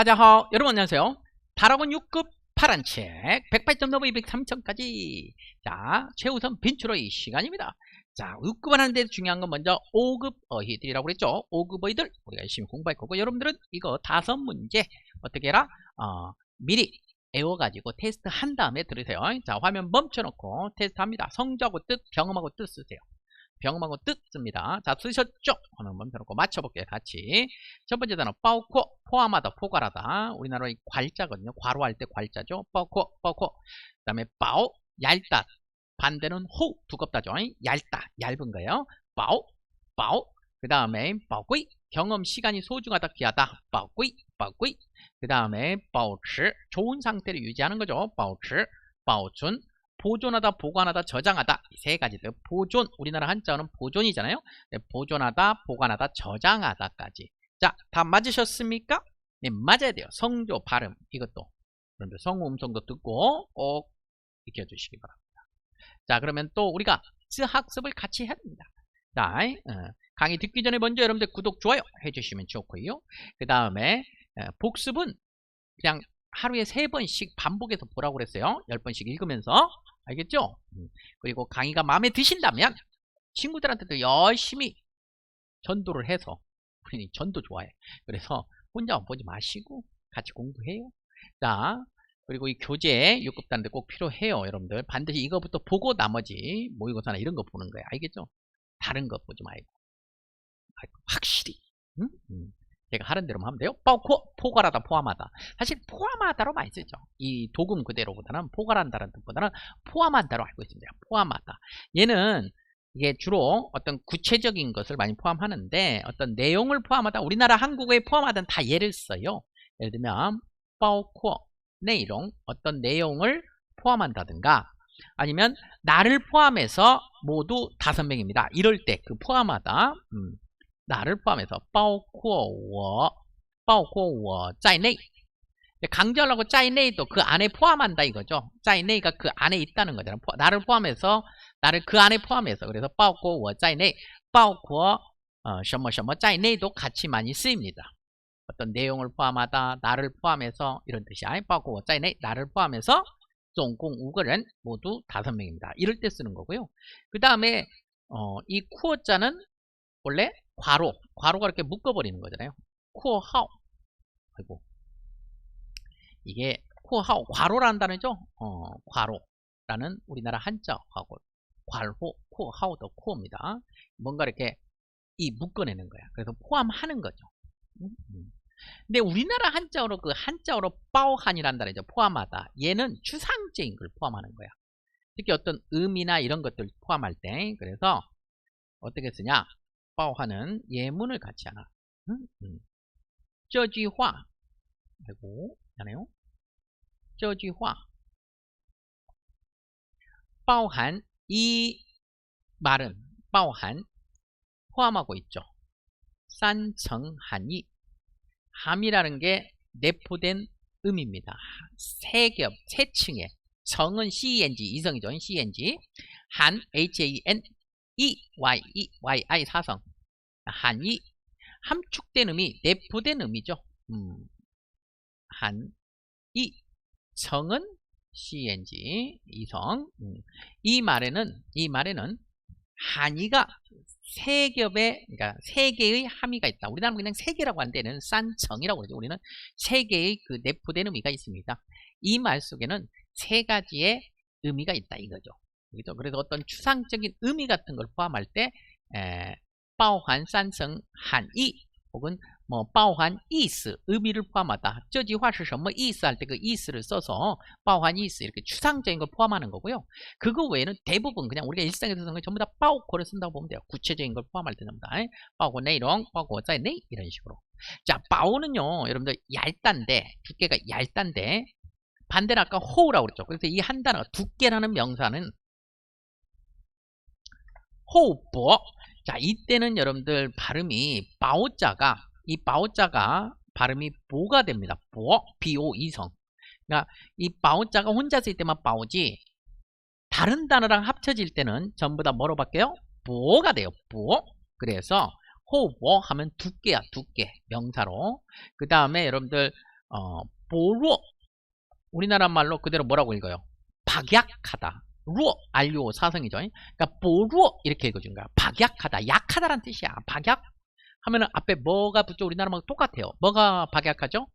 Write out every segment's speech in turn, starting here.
따자하 여러분 안녕하세요. 다락원 6급 파란 책 108점 넘어 203점까지. 자 최우선 빈출어의 시간입니다. 자 6급을 하는데 중요한 건 먼저 5급 어휘들이라고 그랬죠. 5급 어휘들 우리가 열심히 공부할 거고 여러분들은 이거 다섯 문제 어떻게 해라? 어, 미리 외워가지고 테스트 한 다음에 들으세요. 자 화면 멈춰놓고 테스트 합니다. 성조하고 뜻 병음하고 뜻 쓰세요 병음하고 뜻 씁니다. 자, 쓰셨죠? 화면 멈춰놓고 맞춰볼게요. 같이. 첫 번째 단어, 빠우코, 포함하다, 포괄하다. 우리나라의 괄자거든요. 괄호할 때 괄자죠. 빠우코, 빠우코. 그 다음에 빠오, 얇다. 반대는 호, 두껍다죠. 얇다, 얇은 거예요. 빠오, 빠오. 그 다음에 빠오구이, 경험 시간이 소중하다, 귀하다. 빠오구이, 빠오구이. 그 다음에 빠오치, 좋은 상태를 유지하는 거죠. 빠오치, 빠오춘. 보존하다, 보관하다, 저장하다 이 세 가지들 보존 우리나라 한자어는 보존이잖아요. 네, 보존하다, 보관하다, 저장하다까지. 자, 다 맞으셨습니까? 네, 맞아야 돼요. 성조, 발음 이것도 그런데 성우 음성도 듣고 꼭 익혀주시기 바랍니다. 자, 그러면 또 우리가 스 학습을 같이 해야 됩니다. 자, 어, 강의 듣기 전에 먼저 여러분들 구독, 좋아요 해주시면 좋고요. 그 다음에 어, 복습은 그냥 하루에 세 번씩 반복해서 보라고 그랬어요. 열 번씩 읽으면서 알겠죠? 음. 그리고 강의가 마음에 드신다면 친구들한테도 열심히 전도를 해서 우리 전도 좋아해. 그래서 혼자만 보지 마시고 같이 공부해요. 자, 그리고 이 교재 6급단들 꼭 필요해요. 여러분들 반드시 이거부터 보고 나머지 모의고사나 이런 거 보는 거예요. 알겠죠? 다른 거 보지 말고 확실히 응? 응. 제가 하는 대로만 하면 돼요. 빠코 포괄하다 포함하다. 사실 포함하다로 많이 쓰죠. 이 도금 그대로보다는 포괄한다는 뜻보다는 포함한다로 알고 있습니다. 포함하다. 얘는 이게 주로 어떤 구체적인 것을 많이 포함하는데 어떤 내용을 포함하다. 우리나라 한국어에 포함하다는 다 예를 써요. 예를 들면 빠코 내용 어떤 내용을 포함한다든가 아니면 나를 포함해서 모두 다섯 명입니다. 이럴 때 그 포함하다. 음. 나를 포함해서 包括我,包括我在内 강조하려고 在内도 그 안에 포함한다 이거죠. 在内가 그 안에 있다는 거잖아요. 나를 포함해서 나를 그 안에 포함해서 그래서 包括我在内, 包括 어, 什么什么在内도 같이 많이 쓰입니다. 어떤 내용을 포함하다, 나를 포함해서 이런 뜻이야. 包括我在内, 나를 포함해서 总共 5个人 모두 5명입니다. 이럴 때 쓰는 거고요. 그 다음에 어, 이 쿠어자는 원래 괄호, 괄호가 이렇게 묶어버리는 거잖아요. 코하오. 아이고. 이게 코하오, 괄호라는 단어죠. 어, 괄호라는 우리나라 한자하고 괄호, 코하오도 코입니다. 뭔가 이렇게 이 묶어내는 거야. 그래서 포함하는 거죠. 음, 음. 근데 우리나라 한자어로 그 한자어로 빠오한이란 단어죠. 포함하다. 얘는 추상적인 걸 포함하는 거야. 특히 어떤 의미나 이런 것들 포함할 때 그래서 어떻게 쓰냐 바오하는 예문을 같이 하나. 음, 음. 这句话 아이고, 하네요. 这句话 包含 이 말은 包含 포함하고 있죠. 산청한이 함이라는 게 내포된 음입니다. 세 겹, 세 층에 정은 CENG, 이성이죠. CENG 한, HAN 이, Y, 이, Y, I 사성 한이 함축된 의미, 내포된 의미죠. 음, 한, 이, 성은 CNG, 이성. 음, 이 말에는, 이 말에는 한이가 세 겹의, 그러니까 세 개의 함의가 있다. 우리나라는 그냥 세 개라고 한 데는 싼정이라고 그러죠. 우리는 세 개의 그 내포된 의미가 있습니다. 이 말 속에는 세 가지의 의미가 있다 이거죠. 그죠? 그래서 어떤 추상적인 의미 같은 걸 포함할 때 에, 包含三层含义 혹은 뭐 包含意思 의미를 포함하다. 这句话是什么意思할 때 그意思를 써서 包含意思 이렇게 추상적인 걸 포함하는 거고요. 그거 외에는 대부분 그냥 우리가 일상에서 쓰는 거 전부 다 包括를 쓴다고 보면 돼요. 구체적인 걸 포함할 때 전부 다. 包括内容,包括在内 이런 식으로. 자, 包는요. 여러분들 얇단데 두께가 얇단데 반대로 아까 호우라고 그랬죠. 그래서 이 한 단어 두께라는 명사는 호흡보. 자, 이때는 여러분들 발음이 바오자가 이 바오자가 발음이 보가 됩니다. 보, 비오 이성. 그러니까 이 바오자가 혼자 쓸 때만 바오지 다른 단어랑 합쳐질 때는 전부 다 뭐로 바뀌어요? 보가 돼요. 보. 그래서 호보 하면 두께야, 두께. 명사로. 그 다음에 여러분들 어, 보루어 우리나라 말로 그대로 뭐라고 읽어요? 박약하다. 루어 알료 사성이죠. 그러니까 보루어 이렇게 읽어준 거야. 박약하다. 약하다란 뜻이야. 박약 하면은 앞에 뭐가 붙죠? 우리나라 말 똑같아요. 뭐가 박약하죠?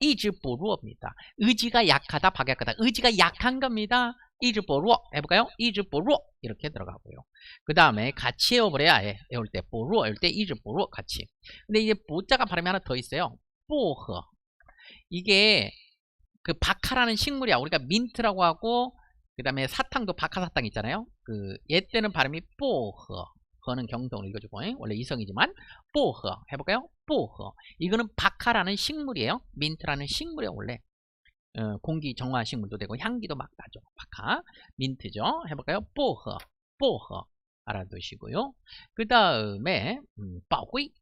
이즈보루어입니다. 의지가 약하다, 박약하다. 의지가 약한 겁니다. 이즈보루어 해볼까요? 이즈보루어 이렇게 들어가고요. 그 다음에 같이 외워버려야 해. 외울 때 보루어, 외울 때 이즈보루어 같이. 근데 이제 보자가 발음이 하나 더 있어요. 뽀허. 이게 그 박하라는 식물이야. 우리가 민트라고 하고 그 다음에 사탕도 박하사탕 있잖아요. 그 얘 때는 발음이 뽀허. 허는 경성을 읽어주고 잉? 원래 이성이지만 뽀허 해볼까요? 뽀허 이거는 박하라는 식물이에요. 민트라는 식물이에요 원래. 어, 공기 정화 식물도 되고 향기도 막 나죠. 박하 민트죠. 해볼까요? 뽀허 뽀허 알아두시고요. 그 다음에 음, 빠구이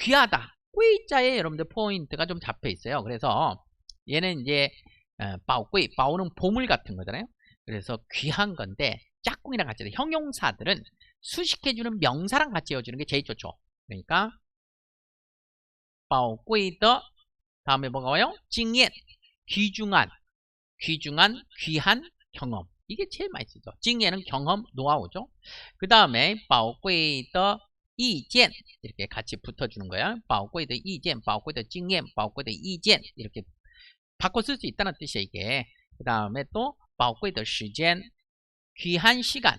귀하다. 꾸이자에 여러분들 포인트가 좀 잡혀 있어요. 그래서 얘는 이제 어, 빠구이 빠오는 보물 같은 거잖아요. 그래서 귀한 건데 짝꿍이랑 같이 형용사들은 수식해주는 명사랑 같이 이어주는 게 제일 좋죠. 그러니까 빠오꾸이더 다음에 뭐가 와요? 징옌 귀중한 귀중한 귀한 경험 이게 제일 많이 쓰죠. 징옌은 경험 노하우죠. 그 다음에 빠오꾸이더 이젠 이렇게 같이 붙어주는 거야. 빠오꾸이더 이젠 빠오꾸이더 징옌 빠오꾸이더 이젠 이렇게 바꿔 쓸 수 있다는 뜻이야 이게. 그 다음에 또 시간 귀한 시간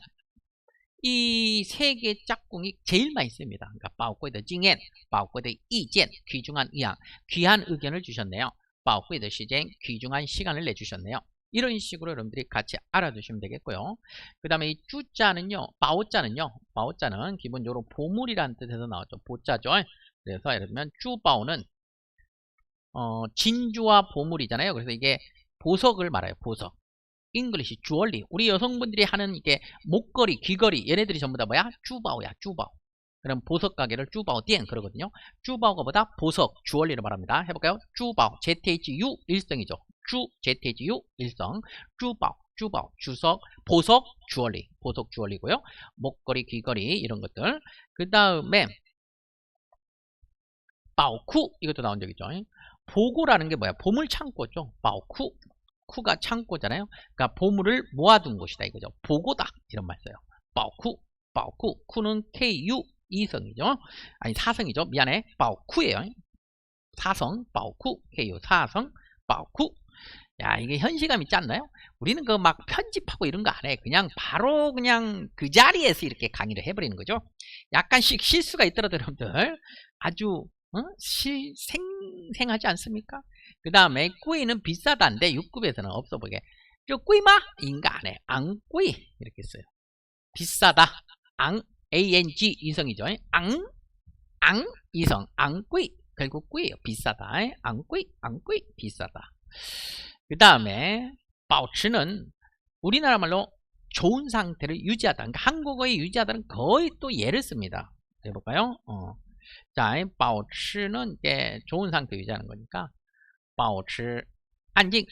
이 세 개 짝꿍이 제일 많이 씁니다. 그러니까 바오꾸이더 징엔, 바오꾸이더 이젠, 귀중한 의향, 귀한 의견을 주셨네요. 바오꾸이더 시젠, 귀중한 시간을 내주셨네요. 이런 식으로 여러분들이 같이 알아두시면 되겠고요. 그 다음에 이 쭈자는요, 바오자는요, 바오자는 기본적으로 보물이라는 뜻에서 나왔죠. 보자죠. 그래서 예를 들면 쭈바오는 어, 진주와 보물이잖아요. 그래서 이게 보석을 말해요. 보석. 잉글리시 주얼리. 우리 여성분들이 하는 이게 목걸이 귀걸이 얘네들이 전부 다 뭐야? 쭈바오야 쭈바오. 그럼 보석 가게를 쭈바오 띠엔 그러거든요. 쭈바오가 보다 보석 주얼리를 말합니다. 해볼까요? 쭈바오 ZHU 일성이죠. 쭈 ZHU 일성. 쭈바오 쭈바오 주석 보석 주얼리. 보석 주얼리고요. 목걸이 귀걸이 이런 것들. 그 다음에 바오쿠 이것도 나온 적 있죠. 보고라는 게 뭐야? 보물 창고죠. 바오쿠 쿠가 창고잖아요. 그러니까 보물을 모아둔 곳이다 이거죠. 보고다 이런 말 써요. 바오쿠, 바오쿠, 쿠는 KU 이성이죠. 아니 사성이죠. 미안해. 바오쿠예요. 사성, 바오쿠, KU 사성, 바오쿠. 야 이게 현시감 있지 않나요? 우리는 그 막 편집하고 이런 거 안 해. 그냥 바로 그냥 그 자리에서 이렇게 강의를 해버리는 거죠. 약간씩 실수가 있더라도 여러분들 아주 어? 실, 생, 생하지 않습니까? 그 다음에 꾸이는 비싸다인데 6급에서는 없어 보게. 저 꾸이마? 인가 안해. 앙꾸이. 이렇게 써요. 비싸다. 앙 ang 이성이죠. 앙? 앙? 이성. 앙꾸이. 결국 꾸이에요. 비싸다. 앙꾸이 앙꾸이. 비싸다. 그 다음에 바우치는 우리나라 말로 좋은 상태를 유지하다. 그러니까 한국어의 유지하다는 거의 또 예를 씁니다. 해볼까요? 어. 자, 바우치는 좋은 상태 유지하는 거니까 保持 안静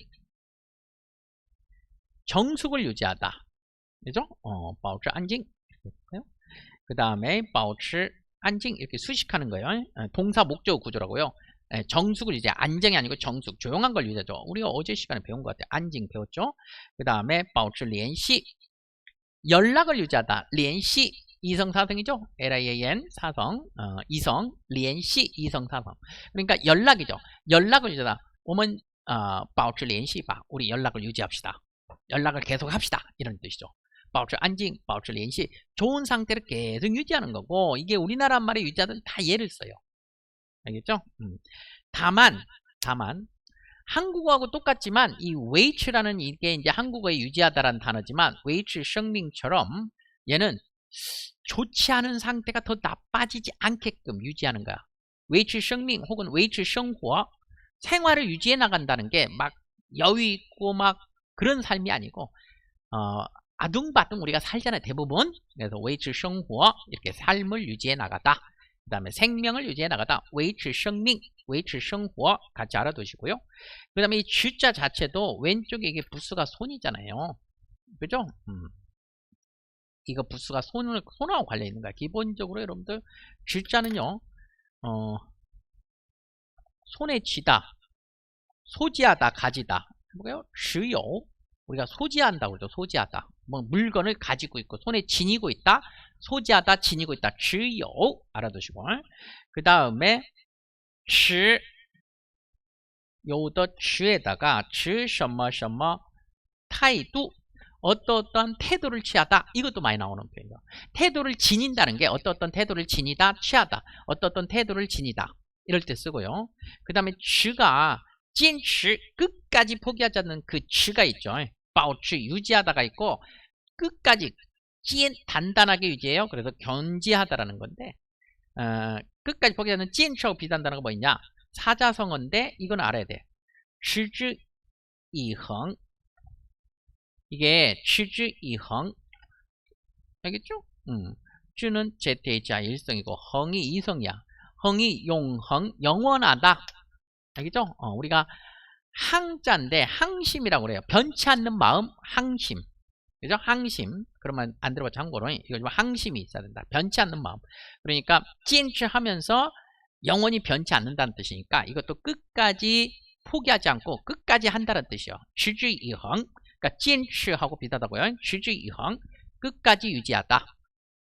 정숙을 유지하다 그죠? 어, 保持 안静그 다음에 保持 안静이렇게 수식하는 거예요 동사 목적 구조라고요 정숙을 유지 안정이 아니고 정숙 조용한 걸 유지하죠 우리가 어제 시간에 배운 것 같아요 안静 배웠죠 그 다음에 保持 联系 연락을 유지하다 联系 이성 사성이죠 L-I-A-N 사성 어, 이성 联系 이성 사성 그러니까 연락이죠 연락을 유지하다 我们 어, 保持联系바 우리 연락을 유지합시다. 연락을 계속 합시다. 이런 뜻이죠. 保持 안징, 保持 联系 좋은 상태를 계속 유지하는 거고 이게 우리나라 말의 유지하는 다 예를 써요. 알겠죠? 음. 다만 다만 한국어하고 똑같지만 이 웨이츠라는 이게 이제 한국어에 유지하다라는 단어지만 웨이츠 생명처럼 얘는 좋지 않은 상태가 더 나빠지지 않게끔 유지하는 거야. 웨이츠 생명 혹은 웨이츠 생활 생활을 유지해 나간다는 게 막 여유 있고 막 그런 삶이 아니고 어, 아둥바둥 우리가 살잖아요 대부분. 그래서 웨이츠 생활 이렇게 삶을 유지해 나가다. 그 다음에 생명을 유지해 나가다. 웨이츠 생명 웨이츠 생활 같이 알아두시고요. 그 다음에 이 쥐자 자체도 왼쪽에 이게 부수가 손이잖아요. 그죠? 음. 이거 부수가 손을, 손하고 관련 있는 거야. 기본적으로 여러분들 쥐자는요 어, 손에 쥐다 소지하다, 가지다. 뭐가요? 持有. 우리가 소지한다고 그러죠. 소지하다. 뭐 물건을 가지고 있고 손에 지니고 있다. 소지하다, 지니고 있다. 持有 알아두시고. 그 다음에 持 요더 持에다가 持什么什么 타이도 어떠어떤 태도를 취하다 이것도 많이 나오는 표현이에요. 태도를 지닌다는 게 어떠어떤 태도를 지니다 취하다 어떠어떤 태도를 지니다 이럴 때 쓰고요. 그 다음에 쥐가 찐치 끝까지 포기하지 않는 그 쥐가 있죠. 바우치 유지하다가 있고 끝까지 찐 단단하게 유지해요. 그래서 견지하다라는 건데 어, 끝까지 포기하는 찐치하고 비단다는 거 뭐 있냐? 사자성어인데 이건 알아야 돼. 취주 이흥 이게 취주 이흥 알겠죠? 음. 쥐는 제태자 아, 일성이고 헝이 이성이야. 흥이 용흥 영원하다. 알겠죠? 어, 우리가 항자인데 항심이라고 그래요. 변치 않는 마음 항심. 그죠? 항심. 그러면 안 들어봤죠 한국어로? 이거 좀 항심이 있어야 된다. 변치 않는 마음. 그러니까 찐취하면서 영원히 변치 않는다는 뜻이니까 이것도 끝까지 포기하지 않고 끝까지 한다는 뜻이요. 취주이흥 그러니까 찐취하고 비슷하다고요. 취주이흥 끝까지 유지하다.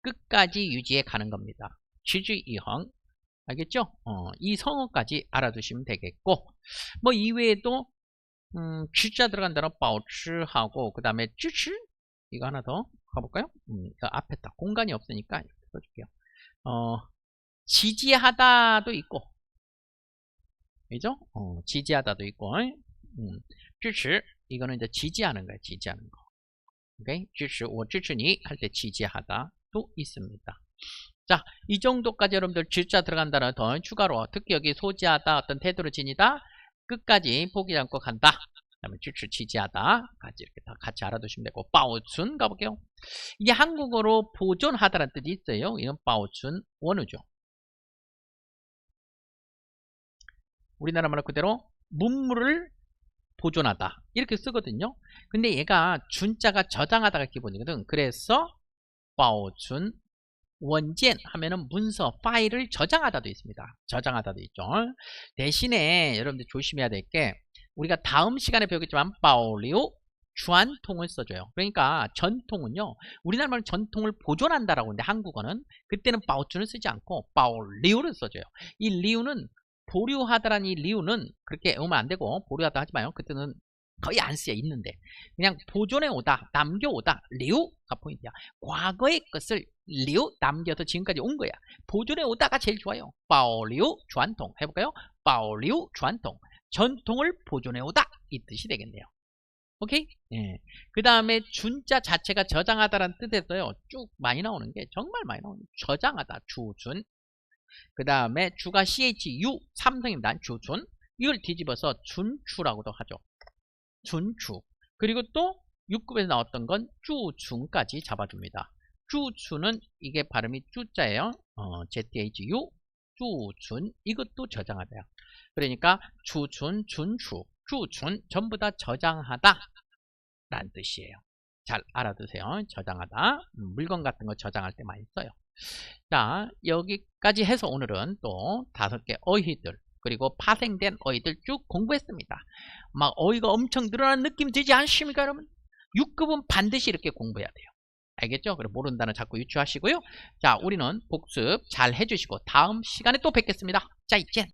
끝까지 유지해 가는 겁니다. 취주이흥 알겠죠? 어, 이 성어까지 알아두시면 되겠고 뭐 이외에도 음, 쥐자 들어간 단어 保持하고 그 다음에 支持 이거 하나 더 가볼까요? 음, 그 앞에 딱 공간이 없으니까 이렇게 써줄게요. 어, 지지하다도 있고 그죠? 어, 지지하다도 있고 음, 支持 이거는 이제 지지하는 거예요. 지지하는 거. 오케이? 支持 我支持你할 때 지지하다도 있습니다. 자, 이 정도까지 여러분들 질자 들어간다는 더 추가로 특히 여기 소지하다 어떤 태도를 지니다 끝까지 포기하지 않고 간다. 그다음에 주출 지지하다 같이 이렇게 다 같이 알아두시면 되고 바오춘 가볼게요. 이게 한국어로 보존하다라는 뜻이 있어요. 이건 바오춘 원어죠. 우리나라 말로 그대로 문물을 보존하다 이렇게 쓰거든요. 근데 얘가 준자가 저장하다가 기본이거든. 그래서 바오춘 원젠 하면은 문서 파일을 저장하다도 있습니다. 저장하다도 있죠. 대신에 여러분들 조심해야 될 게 우리가 다음 시간에 배우겠지만 바오리오 주안통을 써줘요. 그러니까 전통은요. 우리나라 말로 전통을 보존한다라고 하는데 한국어는 그때는 바오춘을 쓰지 않고 바오리오를 써줘요. 이 리우는 보류하다라는 이 리우는 그렇게 외우면 안 되고 보류하다 하지 마요. 그때는 거의 안 쓰여 있는데 그냥 보존해 오다 남겨오다 리우가 포인트야 과거의 것을 리우 남겨서 지금까지 온 거야. 보존해 오다가 제일 좋아요. 바오리우 전통. 해볼까요? 바오리우 전통. 전통을 보존해 오다. 이 뜻이 되겠네요. 오케이? 예. 그 다음에 준자 자체가 저장하다라는 뜻에서요. 쭉 많이 나오는 게 정말 많이 나오는 게 저장하다. 주준. 그 다음에 주가 CHU 삼성입니다. 주준. 이걸 뒤집어서 준추라고도 하죠. 준추. 그리고 또 6급에서 나왔던 건 쭈중까지 잡아줍니다. 쭈추는 이게 발음이 쭈자예요. 어, ZHU 쭈준 이것도 저장하다요. 그러니까 주준, 준추, 쭈준 전부 다 저장하다 라는 뜻이에요. 잘 알아두세요. 저장하다. 음, 물건 같은 거 저장할 때 많이 써요. 자 여기까지 해서 오늘은 또 다섯 개 어휘들 그리고 파생된 어휘들 쭉 공부했습니다. 막 어휘가 엄청 늘어난 느낌 들지 않습니까 여러분? 6급은 반드시 이렇게 공부해야 돼요. 알겠죠? 모르는 단어 자꾸 유추하시고요. 자, 우리는 복습 잘 해주시고 다음 시간에 또 뵙겠습니다. 자, 이젠.